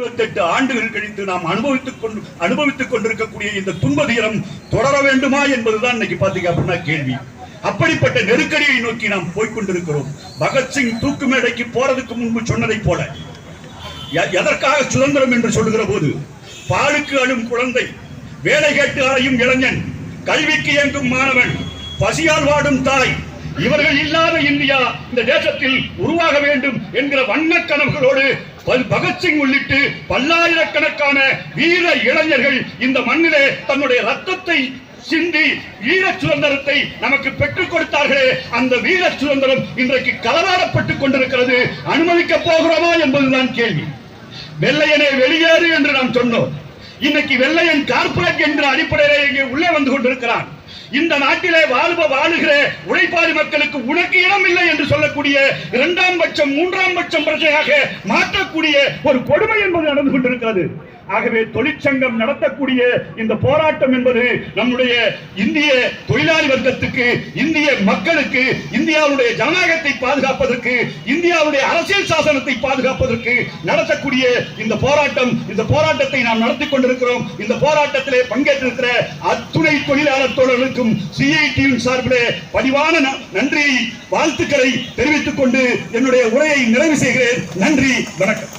இருபத்தெட்டு ஆண்டுகள் கழித்து நாம் அனுபவித்துக் கொண்டு அனுபவித்துக் கொண்டிருக்கக்கூடிய இந்த துன்ப தீரம் தொடர வேண்டுமா என்பதுதான் இன்னைக்கு பாத்தீங்க அப்படின்னா கேள்வி. அப்படிப்பட்ட நெருக்கடியை நோக்கி நாம் போய்கொண்டிருக்கிறோம் பகத்சிங் தூக்கு மேடைக்கு போறதுக்கு முன்பு சொன்னதை போல. எதற்காக சுதந்திரம் என்று சொல்லுகிற போது பாலுக்கு அழும் குழந்தை வேலை கேட்டு அறையும் இளைஞன் கல்விக்கு இயங்கும் மாணவன் பசியால் வாடும் தாய் இவர்கள் இல்லாத இந்தியா இந்த தேசத்தில் உருவாக வேண்டும் என்கிற வண்ண கனவுகளோடு பகத்சிங் உள்ளிட்டு பல்லாயிரக்கணக்கான வீர இளைஞர்கள் இந்த மண்ணிலே தன்னுடைய ரத்தத்தை சிந்தி வீர சுதந்திரத்தை நமக்கு பெற்றுக் கொடுத்தார்களே. அந்த வீர சுதந்திரம் இன்றைக்கு களவாடப்பட்டுக் கொண்டிருக்கிறது. அனுமதிக்க போகிறோமா என்பதுதான் கேள்வி. வெள்ளையனே வெளியேறு என்று நாம் சொன்னோம். இன்னைக்கு வெள்ளையன் கார்பரேட் என்ற அடிப்படையிலே இங்கே உள்ளே வந்து கொண்டிருக்கிறான். இந்த நாட்டிலே வாழ்வ வாழுகிற உழைப்பாளி மக்களுக்கு உனக்கு இடம் இல்லை என்று சொல்லக்கூடிய இரண்டாம் பட்சம் மூன்றாம் பட்சம் பிரஜையாக மாற்றக்கூடிய ஒரு கொடுமை என்பது நடந்து கொண்டிருக்கிறது. ஆகவே தொழிற்சங்கம் நடத்தக்கூடிய இந்த போராட்டம் என்பது நம்முடைய இந்திய தொழிலாளி வர்க்கத்துக்கு இந்திய மக்களுக்கு இந்தியாவுடைய ஜனநாயகத்தை பாதுகாப்பதற்கு இந்தியாவுடைய அரசியல் சாசனத்தை பாதுகாப்பதற்கு நடத்தக்கூடிய இந்த போராட்டம் இந்த போராட்டத்தை நாம் நடத்தி கொண்டிருக்கிறோம். இந்த போராட்டத்திலே பங்கேற்றிருக்கிற அத்துணை தொழிலாளர் தோழர்களுக்கும் சிஐடியின் சார்பிலே பதிவான நன்றி நன்றியை வாழ்த்துக்களை தெரிவித்துக் கொண்டு என்னுடைய உரையை நிறைவு செய்கிறேன். நன்றி வணக்கம்.